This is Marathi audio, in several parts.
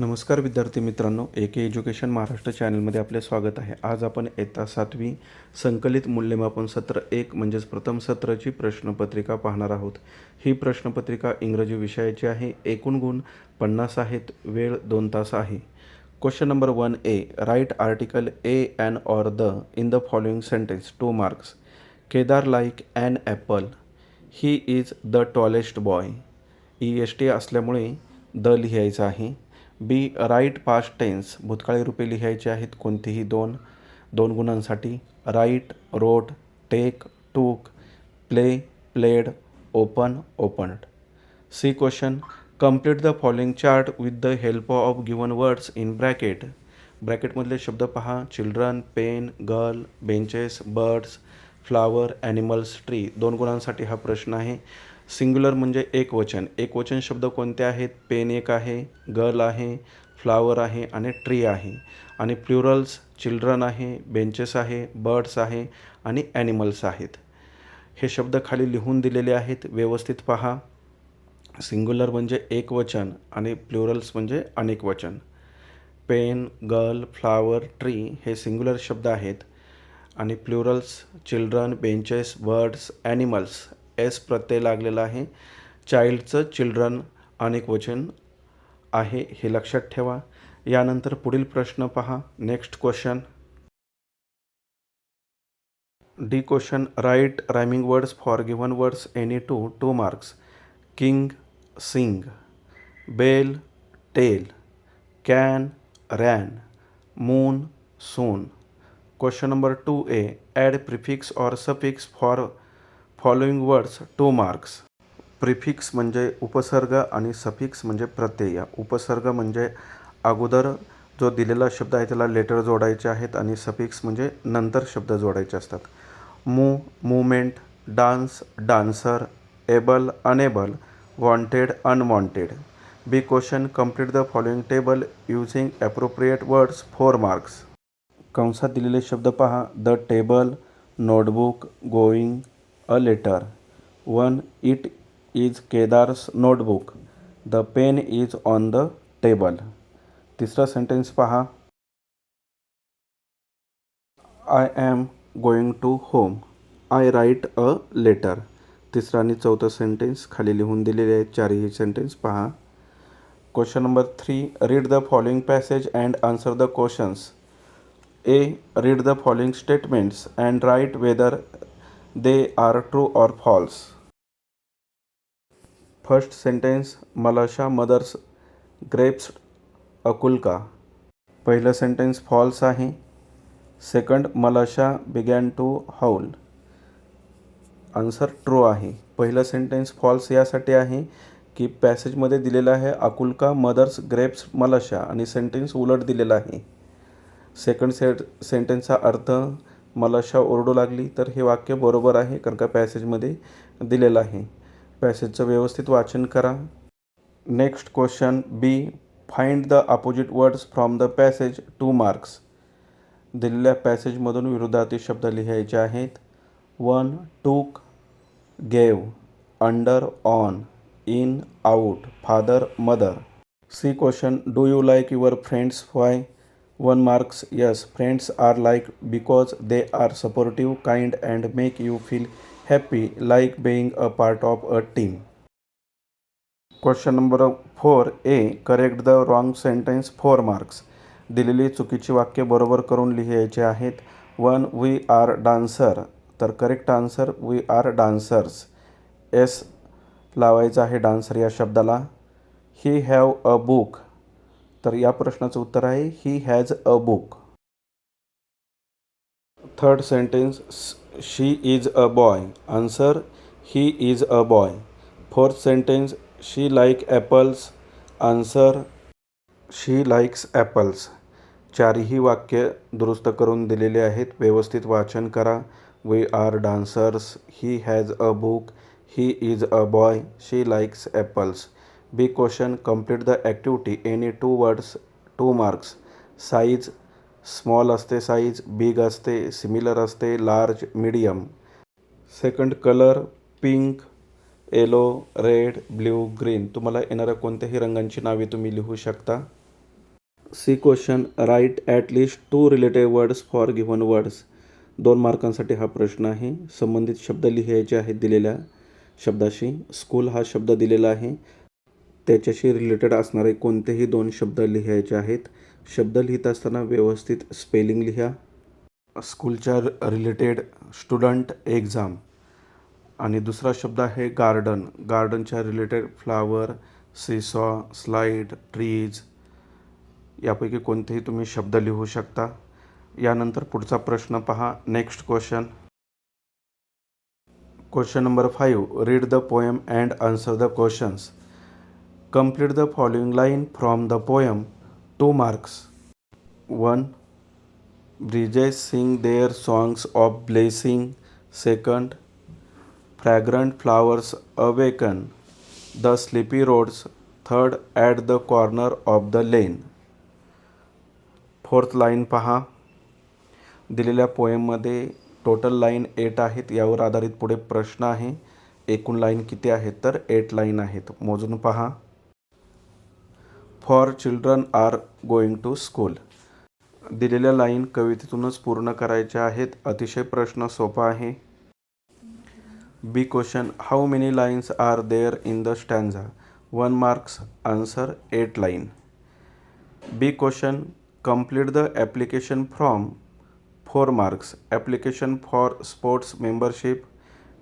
नमस्कार विद्यार्थी मित्रांनो ए के एज्युकेशन महाराष्ट्र चॅनलमध्ये आपले स्वागत आहे. आज आपण येता सातवी संकलित मूल्यमापन सत्र एक म्हणजेच प्रथम सत्राची प्रश्नपत्रिका पाहणार आहोत. ही प्रश्नपत्रिका इंग्रजी विषयाची आहे. एकूण गुण पन्नास आहेत वेळ दोन तास आहे. Question number one A write article a and or the in the following sentence two marks Kedar like and apple he is the tallest boy E S T असल्यामुळे द लिहायचं आहे. बी राईट पास्ट टेन्स भूतकाळी रूपे लिहायचे आहेत कोणतीही दोन दोन गुणांसाठी. Write wrote take took play played open opened. C question complete the following chart with the help of given words in bracket. ब्रॅकेटमधले शब्द पहा. Children pen girl benches birds flower animals tree. दोन गुणांसाठी हा प्रश्न आहे. सिंग्युलर म्हणजे एक वचन. एक वचन शब्द कोणते आहेत? पेन एक आहे गर्ल आहे फ्लावर आहे आणि ट्री आहे. आणि प्लुरल्स चिल्ड्रन आहे बेंचेस आहे बर्ड्स आहे आणि ॲनिमल्स आहेत. हे शब्द खाली लिहून दिलेले आहेत. व्यवस्थित पहा. सिंग्युलर म्हणजे एक वचन आणि प्लुरल्स म्हणजे अनेक वचन. पेन गर्ल फ्लावर ट्री हे सिंग्युलर शब्द आहेत. आणि plurals children benches birds animals S प्रत्यय लागलेला आहे. चाइल्डचं चिल्ड्रन अनेक वचन आहे हे लक्षात ठेवा. यानंतर पुढील प्रश्न पहा. Next question D question write rhyming words for given words any two two marks king sing bell tell can ran moon soon question number two A add prefix or suffix for following words two marks prefix म्हणजे उपसर्ग आणि सफिक्स म्हणजे प्रत्यय. उपसर्ग म्हणजे अगोदर जो दिलेला शब्द आहे त्याला लेटर जोडायचे आहेत आणि सफिक्स म्हणजे नंतर शब्द जोडायचे असतात. Move movement dance dancer able unable wanted unwanted B question complete the following table using appropriate words four marks कंसात दिलेले शब्द पहा. The table notebook going a letter one it is Kedar's notebook the pen is on the table तिसरा सेंटेन्स पहा. I am going to home I write a letter तिसरा आणि चौथं सेंटेन्स खाली लिहून दिलेले आहेत. चारही सेंटेन्स पहा. Question number three read the following passage and answer the questions A read the following statements and write whether they are true or false. First sentence Malasha mothers grapes अकुलका. पहिलं सेंटेन्स फॉल्स आहे. Second Malasha began to howl. Answer true आहे. पहिलं सेंटेन्स फॉल्स यासाठी आहे की पॅसेजमध्ये दिलेलं आहे अकुलका मदर्स ग्रेप्स मलाशा आणि सेंटेन्स उलट दिलेला आहे. सेकंड सेट सेंटेन्सचा अर्थ मला अशा ओरडू लागली तर हे वाक्य बरोबर आहे कारण का पॅसेजमध्ये दिलेलं आहे. पॅसेजचं व्यवस्थित वाचन करा. Next question B find the opposite words from the passage two marks दिलेल्या पॅसेजमधून विरुद्धार्थी शब्द लिहायचे आहेत. One took gave under on in out father mother C question do you like your friends why one marks yes friends are like because they are supportive kind and make you feel happy like being a part of a team. Question number four A correct the wrong sentence four marks दिलेली चुकीची वाक्य बरोबर करून लिहायचे आहेत. वन वी आर डान्सर तर correct answer we are dancers S लावायचं आहे डान्सर या शब्दाला. ही हॅव अ बुक तर या प्रश्नाचं उत्तर आहे he has a book third sentence she is a boy answer he is a boy fourth sentence she like apples answer she likes apples चारही वाक्य दुरुस्त करून दिलेले आहेत. व्यवस्थित वाचन करा. We are dancers he has a book he is a boy she likes apples B question complete the activity any two words two marks. Size small असते साईज बिग असते सिमिलर असते large medium. Second colour pink yellow red blue green. तुम्हाला येणाऱ्या कोणत्याही रंगांची नावे तुम्ही लिहू शकता. C question write at least two related words for given words. दोन मार्कांसाठी हा प्रश्न आहे. संबंधित शब्द लिहायचे आहेत दिलेल्या शब्दाशी. स्कूल हा शब्द दिलेला आहे. त्याच्याशी रिलेटेड असणारे कोणतेही दोन शब्द लिहायचे आहेत. शब्द लिहित असताना व्यवस्थित स्पेलिंग लिहा. स्कूलच्या रिलेटेड स्टुडंट एक्झाम आणि दुसरा शब्द आहे गार्डन गार्डनच्या related flower seesaw slide trees यापैकी कोणतेही तुम्ही शब्द लिहू शकता. यानंतर पुढचा प्रश्न पहा. Next question question number five read the poem and answer the questions complete the following line from the poem two marks one bridges sing their songs of blessing second fragrant flowers awaken the sleepy roads third at the corner of the lane fourth line पहा. दिलेल्या पोयममध्ये टोटल लाईन एट आहेत. यावर आधारित पुढे प्रश्न आहे. एकूण लाईन किती आहेत? तर एट लाईन आहेत. मोजून पहा. For children are going to school. दिलेल्या लाईन कवितेतूनच पूर्ण करायच्या आहेत. अतिशय प्रश्न सोपा आहे. B question how many lines are there in the stanza one marks answer eight line B question complete the application from four marks application for sports membership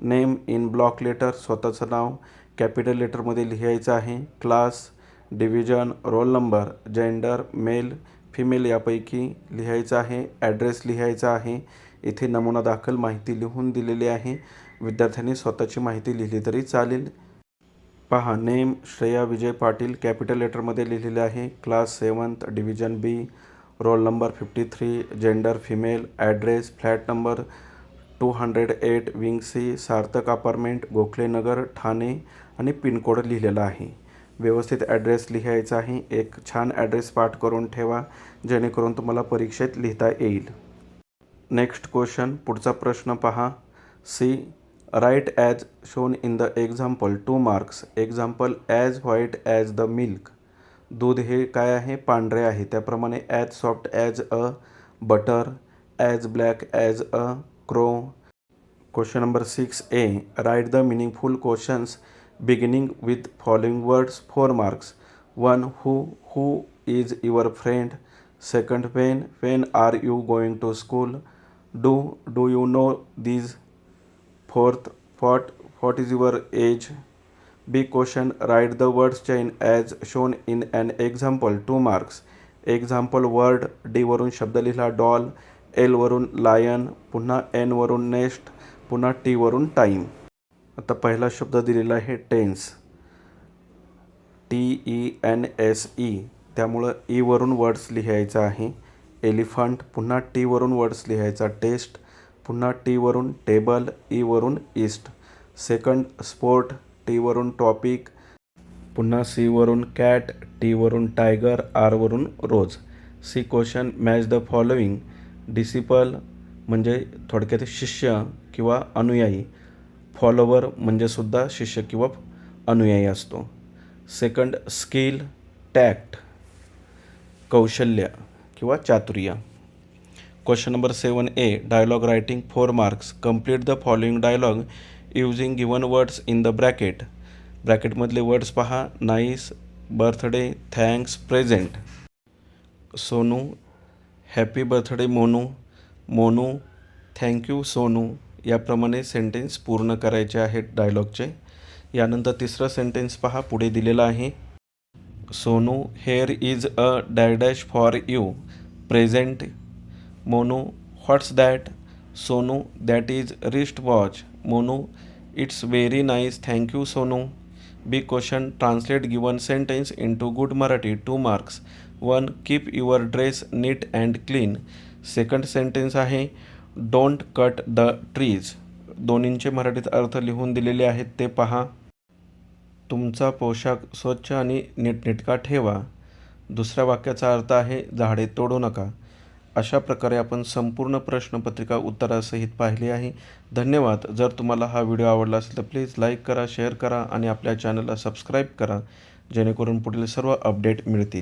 name in block letter स्वतःचं नाव. कॅपिटल लेटरमध्ये लिहायचं आहे class division roll number gender male female यापैकी लिहायचं आहे ॲड्रेस लिहायचा आहे. इथे नमुना दाखल माहिती लिहून दिलेली आहे. विद्यार्थ्यांनी स्वतःची माहिती लिहिली तरी चालेल. पहा नेम श्रेया विजय पाटील कॅपिटल लेटरमध्ये लिहिलेले आहे. Class seventh division B. Roll number fifty three gender female address flat number two hundred eight wing C Sarthak apartment Gokhalenagar Thane आणि पिनकोड लिहिलेला आहे. व्यवस्थित ॲड्रेस लिहायचा आहे. एक छान ॲड्रेस पाठ करून ठेवा जेणेकरून तुम्हाला परीक्षेत लिहिता येईल. नेक्स्ट क्वेश्चन पुढचा प्रश्न पहा. C write as shown in the example two marks example as white as the milk दूध हे काय आहे? पांढरे आहे. त्याप्रमाणे as soft as a butter as black as a crow question number six A write the meaningful questions beginning with following words four marks one who who is your friend second when when are you going to school do do you know these fourth what what is your age b question write the words chain as shown in an example 2 marks example word D वरून शब्द लिहिला डॉल एल वरून लायन पुन्हा एन वरून नेस्ट पुन्हा टी वरून टाईम आता पहिला शब्द दिलेला आहे tense. T E N S E त्यामुळं ईवरून वर्ड्स लिहायचं आहे. एलिफंट पुन्हा टीवरून वर्ड्स लिहायचा. टेस्ट पुन्हा टीवरून टेबल ईवरून ईस्ट. सेकंड स्पोर्ट टीवरून टॉपिक. पुन्हा सीवरून कॅट टीवरून tiger आरवरून rose. C question match the following. Disciple म्हणजे थोडक्यात शिष्य किंवा अनुयायी. फॉलोवर म्हणजे सुद्धा शिष्य किंवा अनुयायी असतो. सेकंड स्किल टॅक्ट कौशल्य किंवा चातुर्य. Question number seven A dialogue writing four marks complete the following dialogue using given words in the bracket ब्रॅकेटमधले words पहा. Nice birthday thanks present Sonu happy birthday Monu. Monu thank you Sonu. याप्रमाणे सेंटेन्स पूर्ण करायचे आहेत डायलॉगचे. यानंतर तिसरं सेंटेन्स पहा पुढे दिलेलं आहे. Sonu here is a dash dash for you present Monu what's that Sonu that is wrist watch Monu it's very nice thank you Sonu. B question translate given sentence into good Marathi two marks one keep your dress neat and clean second sentence आहे डोंट कट द ट्रीज दोन्हींचे मराठीत अर्थ लिहून दिलेले आहेत ते पहा. तुमचा पोशाख स्वच्छ आणि नीटनेटका ठेवा. दुसऱ्या वाक्याचा अर्थ आहे झाडे तोडू नका. अशा प्रकारे आपण संपूर्ण प्रश्नपत्रिका उत्तरासहित पाहिली आहे. धन्यवाद. जर तुम्हाला हा व्हिडिओ आवडला असेल तर प्लीज लाईक करा शेअर करा आणि आपल्या चॅनलला सबस्क्राईब करा जेणेकरून पुढील सर्व अपडेट मिळतील.